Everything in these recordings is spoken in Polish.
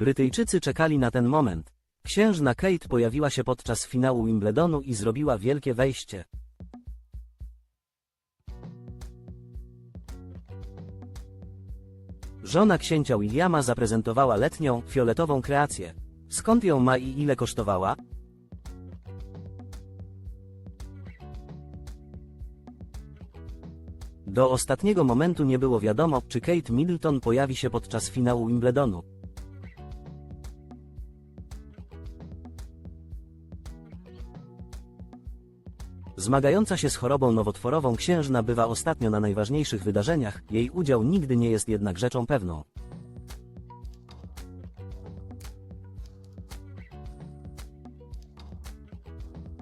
Brytyjczycy czekali na ten moment. Księżna Kate pojawiła się podczas finału Wimbledonu i zrobiła wielkie wejście. Żona księcia Williama zaprezentowała letnią, fioletową kreację. Skąd ją ma i ile kosztowała? Do ostatniego momentu nie było wiadomo, czy Kate Middleton pojawi się podczas finału Wimbledonu. Zmagająca się z chorobą nowotworową księżna bywa ostatnio na najważniejszych wydarzeniach, jej udział nigdy nie jest jednak rzeczą pewną.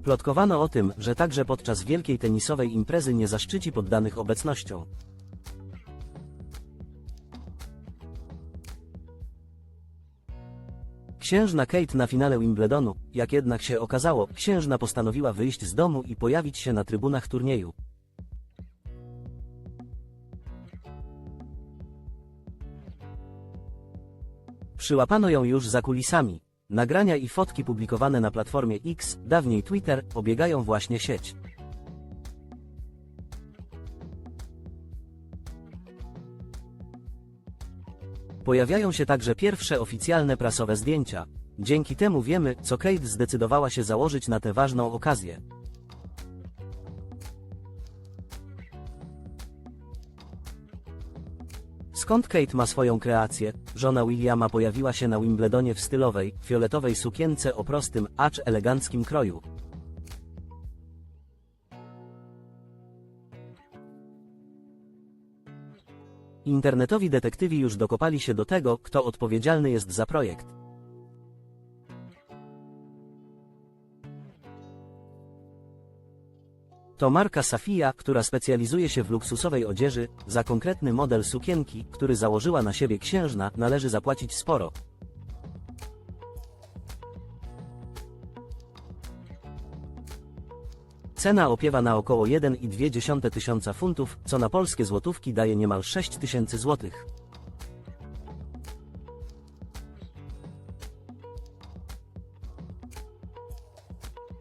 Plotkowano o tym, że także podczas wielkiej tenisowej imprezy nie zaszczyci poddanych obecnością. Księżna Kate na finale Wimbledonu, jak jednak się okazało, księżna postanowiła wyjść z domu i pojawić się na trybunach turnieju. Przyłapano ją już za kulisami. Nagrania i fotki publikowane na platformie X, dawniej Twitter, obiegają właśnie sieć. Pojawiają się także pierwsze oficjalne prasowe zdjęcia. Dzięki temu wiemy, co Kate zdecydowała się założyć na tę ważną okazję. Skąd Kate ma swoją kreację? Żona Williama pojawiła się na Wimbledonie w stylowej, fioletowej sukience o prostym, acz eleganckim kroju. Internetowi detektywi już dokopali się do tego, kto odpowiedzialny jest za projekt. To marka Safia, która specjalizuje się w luksusowej odzieży, za konkretny model sukienki, który założyła na siebie księżna, należy zapłacić sporo. Cena opiewa na około 1,2 tysiąca funtów, co na polskie złotówki daje niemal 6 tysięcy złotych.